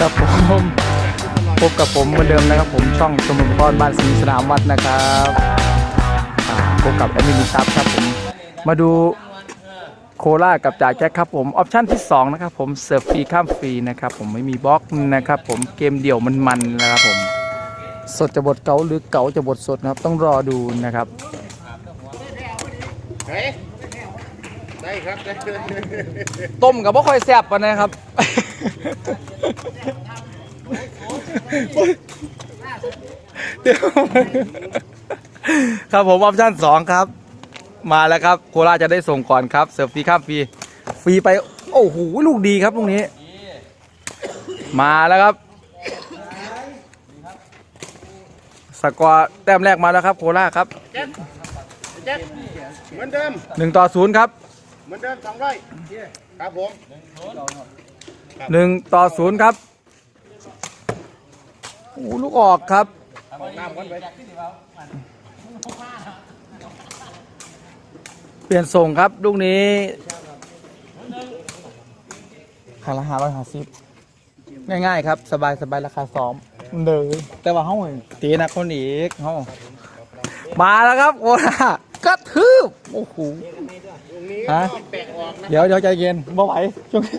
ครับผมพบกับผมเหมือนเดิมนะครับ ผมช่องชมรมพรบ้านศรีสนามวัดนะครับอ่าพบกับแอดมินซับครับผมมาดูโคราชกับจ่าแจ็คครับผมออปชั่นที่สองนะครับ ผมเสิร์ฟฟรีข้ามฟรีนะครับ ผมไม่มีบล็อกนะครับ ผมเกมเดี่ยวมันๆนะครับผมสดจะบทเก๋าหรือเก๋าจะบทสดนะครับ ต้องรอดูนะครับเฮ้ยได้ครับได้ต้มกับบ่ค่อยแซ่บปานนะครับ เดี๋ยวครับผมออปชั่นสองครับ มาแล้วครับ โคราชจะได้ส่งก่อนครับ เสิร์ฟฟรีข้ามฟรีฟรีไปโอ้โหลูกดีครับลูกนี้ มาแล้วครับ สกอร์แต้มแรกมาแล้วครับ โคราชครับเจ็ดเจ็ดเหมือนเดิมหนึ่งต่อศูนย์ครับ เหมือนเดิมสองร้อยครับผม หนึ่งต่อศูนย์ครับโอ้โหลูกออกครับออกน้ำกันไปเปลี่ยนส่งครับลูกนี้ขาละห้าร้อยห้าสิบง่ายๆ ครับ สบายสบายราคาซ้อมเลยแต่ว่าเขาตีหนักคนอีกเขามาแล้วครับโอ้ล่ะกระทืบโอ้โหตรงนี้ฮะแปะออกนะเดี๋ยวเดี๋ยวใจเย็นบ่ไหวช่วงนี้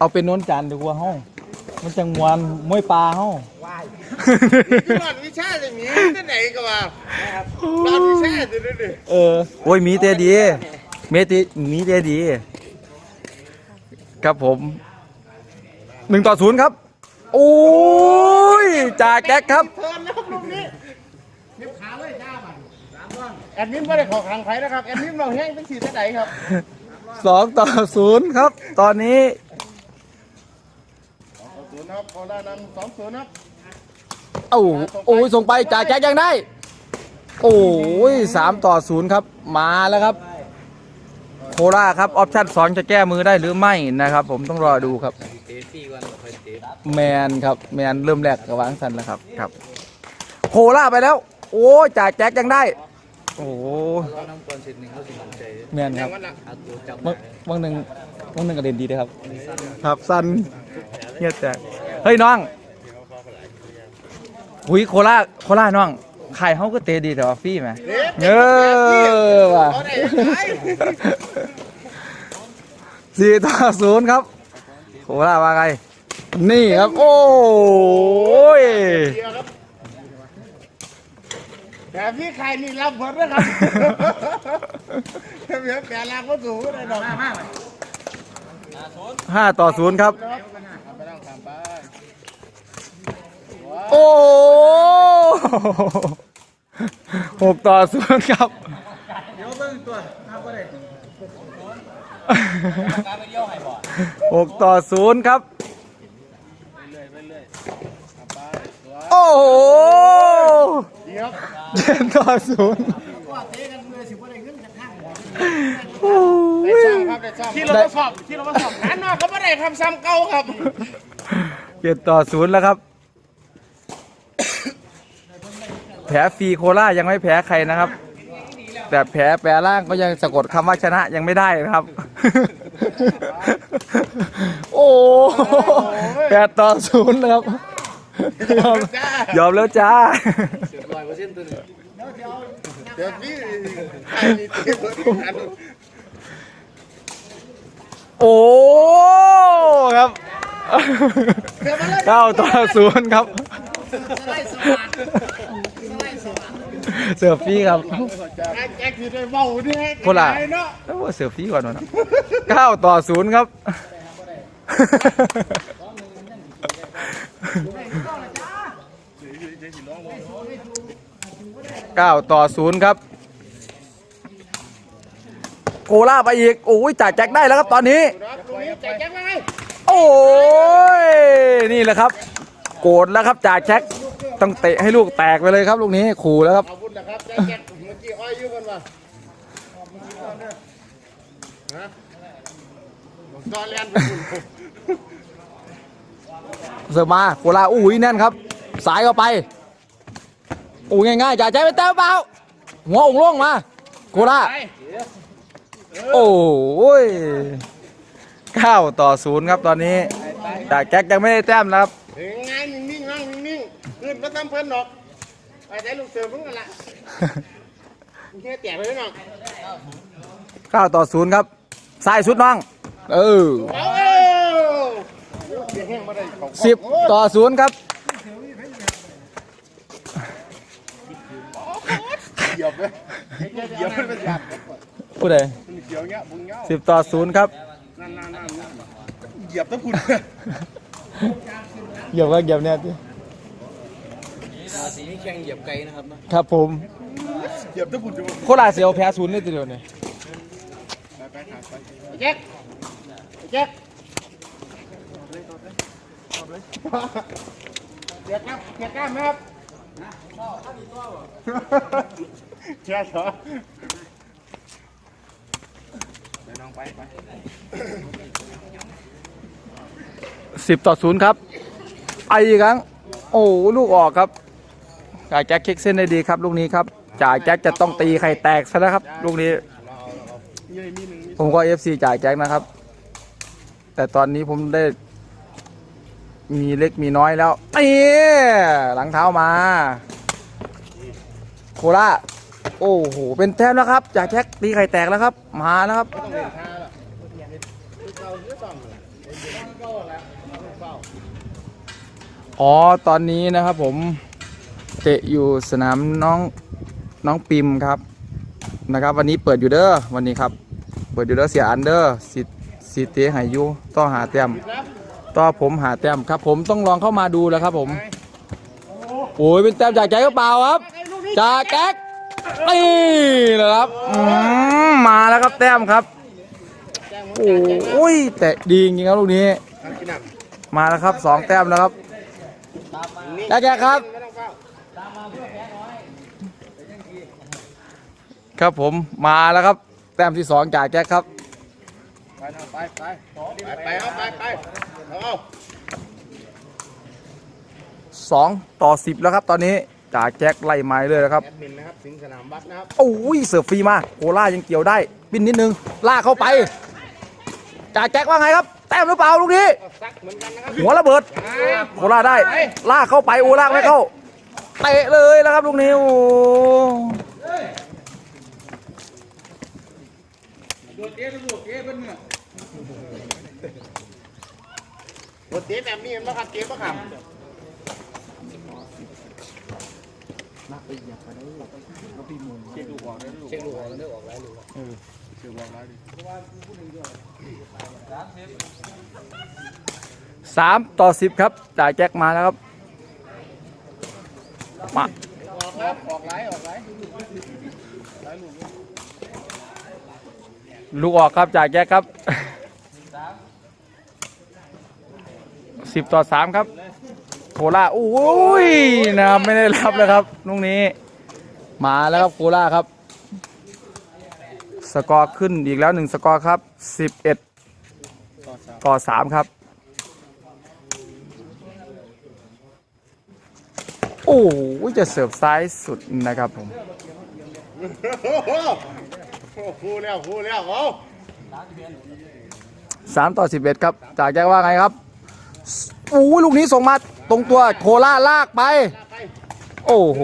เอาเป็นโน้นจานดีกว่าเฮามันจังมวนมวยปลาเฮาคือหลอดวิชาจะมีที่ไหนก็ว่าหลอดวิชาจะได้ดิเออโอ้ยมีเตดีเมติมีเตดี ครับผมหนึ่งต่อศูนย์ครับ โอ้ยจ่าแก๊กครับเทิร์นนะครับลูกนี้เดี๋ยวขาเลยจ้าบันแอดมินไม่ได้ขอขังใครนะครับแอดมินเราแห้งเป็นสีที่ไหนครับสองต่อศูนย์ครับ ตอนนี้สองศู นย์นะครับโคราชนำสองศูนย์นะครับเอ้าโอ้ยส่งไปจ่าแก๊กยังได้ โอ้ยสามต่อศูนย์ครับ มาแล้วครับ โคราชครับออปชั่นสองจะแก้มือได้หรือไม่นะครับ ผมต้องรอดูครับ แมนครับแมนเริ่มแรกกับวางสันแล้วครับครับ โคราชไปแล้ว โอ้ยจ่าแจ็คยังได้ โอ้โหแมนครับวันละบางบางหนึ่งบางหนึ่งกระเด็นดีเลยครับ ครับสั้นเงียบแจกเฮ้ยน้องหุยโคราชโคราชน้องไข่เขาก็เตะดีแต่ว่าฟรี่ไหมเออว่ะเอาได้ไหมสี่ต่อศูนย์ครับโคราชว่าไงนี่ครับ โอ้ย เดียวครับ แต่พี่ใครนี่รับหมดนะครับเดี๋ยวแปลลางก็สูงเลยดอกมากห้าต่อศูนย์ครับครับไปนั่งตามไปโอ้หกต่อศูนย์ครับหกต่อศูนย์ครับ โอ้โหดีครับ เจ็ดต่อศูนย์โอ้ได้ยช่างครับได้ช่างที่เราทดสอบที่เราทดสอบหานอกเขาไม่ได้ครับซ้ำเก่าครับเจ็ดต่อศูนย์แล้วครับแผลฟรีโคราชยังไม่แพ้ใครนะครับ แต่แผลแปรล่างก็ยังสะกดคำว่าชนะยังไม่ได้นะครับ โอ้แปดต่อศูนย์แล้วครับยอมยอมแล้วจ้า โอ้ครับเก้าต่อศูนย์ครับเสือฟรีครับแจ็คที่ได้เบาเนี่ยโคราชเนาะแล้วเสือฟรีก่อนนะเก้าต่อศูนย์ครับ เก้าต่อศูนย์ครับ โกล่าไปอีก โอ้ยจ่าแจ็คได้แล้วครับตอนนี้ตรงนี้แจ็คแจ็คมาไงโอ้ย นี่แหละครับ โกรธแล้วครับจ่าแจ็คต้องเตะให้ลูกแตกไปเลยครับลูกนี้ขู่แล้วครับขอบคุณนะครับแจ็คแจ็คเมื่อกี้อ้อยอยู่กันวะฮะบอกจอเลียนไปคุณเสิร์ฟมาโคราชอุ้ยแน่นครับ สายเข้าไป อุ้ยง่ายๆจ่าแจ็คไปเต้าเปล่าหัวองค์ล่วงมาโคราชไปโอ้ย9ต่อ0ครับตอนนี้จ่าแจ็คยังไม่ได้แต้มนะครับเฮ้ยง่ายนิ่งๆนั่งนิ่งๆขึ้นมาทำเพิ่นหรอกไปใช้ลูกเสือมึงกันละมึงแค่แตกไปหน่อย9ต่อ0ครับสายสุดน้อง เออเอาเสียงแห้งมาได้ของ10ต่อ0ครับ เห ยียบเลยเหยียบมันเป็นหยาบผู้ใดมันเขียวเงี้ยบุ้งเงี้ย10ต่อ0ครับนั่นนั่นนั่นเหยียบตะคุณเหยียบก็เหยียบเนี่ยสิสีนี้แข่งเหยียบไกลนะครับเนาะครับผมเหยียบตะคุณจะโคราชเสียวแพ้ศูนย์นี่ทีเดียวนี่ไปไปหาไปแจ็คแจ็คเสียครับเสียกล้ามไหมครับ เชียร์เหรอไปน้องไปไป10ต่อ0ครับไอีกครั้ง โอ้ลูกออกครับจ่ายแจ็คเช็คเส้นได้ดีครับ ลูกนี้ครับจ่ายแจ็คจะต้องตีไข่แตกซะแล้วครับ ลูกนี้ยี่มีหนึ่งมีจ่ายแจ็คนะครับ แต่ตอนนี้ผมได้ มีเล็กมีน้อยแล้วเอ้หลังเท้ามา โคราช โอ้โห เป็นแต้มแล้วครับจ่าแจ็คตีไข่แตกแล้วครับ มาแล้วครับต้องเล่นท่าละเราเยอะต้องเลยอ๋อ ตอนนี้นะครับผม เตะอยู่สนามน้องน้องปิมครับนะครับ วันนี้เปิดอยู่เด้อวันนี้ครับ เปิดอยู่เด้อเสียอันเดอร์สิสิเตะหายอยูต้องหาแต้มต่อผมหาแต้มครับ ผมต้องลองเข้ามาดูแล้วครับผม โอ้ยเป็นแต้มจากแจ็คก็เปล่าครับจากแจ็ค นี่นะครับอืมมาแล้วครับแต้มครับแจ้งมึงโอ้ยแต่ดีจริงๆครับลูกนี้ทำกินหนักมาแล้วครับสองแต้มแล้วครับแจ็คแจ็คครับไม่ต้องเฝ้าครับผมมาแล้วครับ แต้มที่สองจากแจ็คครับไปน้องไปไปไปไปเอาไปไปเอาสองต่อสิบแล้วครับตอนนี้ จากแจ็คไล่ไม้เลยนะครับแอดมินนะครับสิงห์สนามบัสนะครับโอ้ยเสิร์ฟฟรีมากโคล่ายังเกี่ยวได้ บินนิดนึงลากเข้าไปจากแจ็คว่าไงครับ แต้มหรือเปล่าลูกนี้ก็ซักเหมือนกันนะครับหัวระเบิดโคล่าได้ ลากเข้าไปโอ้ลากไม่เข้าเตะเลยนะครับลูกนี้โอ้รถเจ๊แบบนี้มันครับเจ๊ปะครับ เช็คลูกออกได้ลูกเช็คลูออกแล้วเลืออกออกแล้วลูกเช็คออกได้วดิสามต่อสิบครับจ่ายแจ็คมาแล้วครับมาออกครับออกไหลออกไหลไลลูกออกครับจ่ายแจ็คครับสิบต่อสามครับ ราชโอ้ยนะครับไม่ได้รับแล้วครับลูกนี้ มาแล้วครับโคราชครับ สกอร์ขึ้นอีกแล้วหนึ่งสกอร์ครับสิบเอ็ดต่อสามครับ โอ้โหจะเสิร์ฟซ้ายสุดนะครับผมโอ้โหโอ้โหแล้วโอ้โหแล้วเอาสามต่อสิบเอ็ดครับ จากแจ็คว่าไงครับโอ้ยลูกนี้ส่งมา ตรงตัวโคราชลากไปไป โอ้โห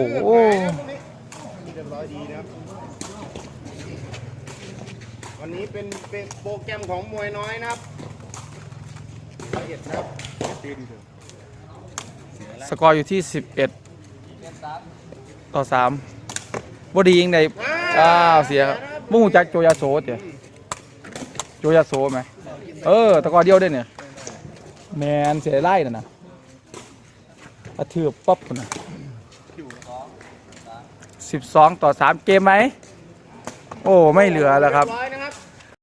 เรียบร้อยดีนะครับวันนี้เป็นเป็นโปรแกรมของมวยน้อยนะครับละเอียดนะครับตื่นเถอะสกอร์อยู่ที่สิบเอ็ดต่อสามบดียิงในอ้าวเสียครับมุ่งจักโจยาโซเดี๋ยวโจยาโซไหมเออตะกอเดียวได้เนี่ยแมนเสียไล่น่ะนะ กระทืบป๊อปพุ่นะสิบสองต่อสามเกมไหม โอ้ ไม่เหลือแล้วครับ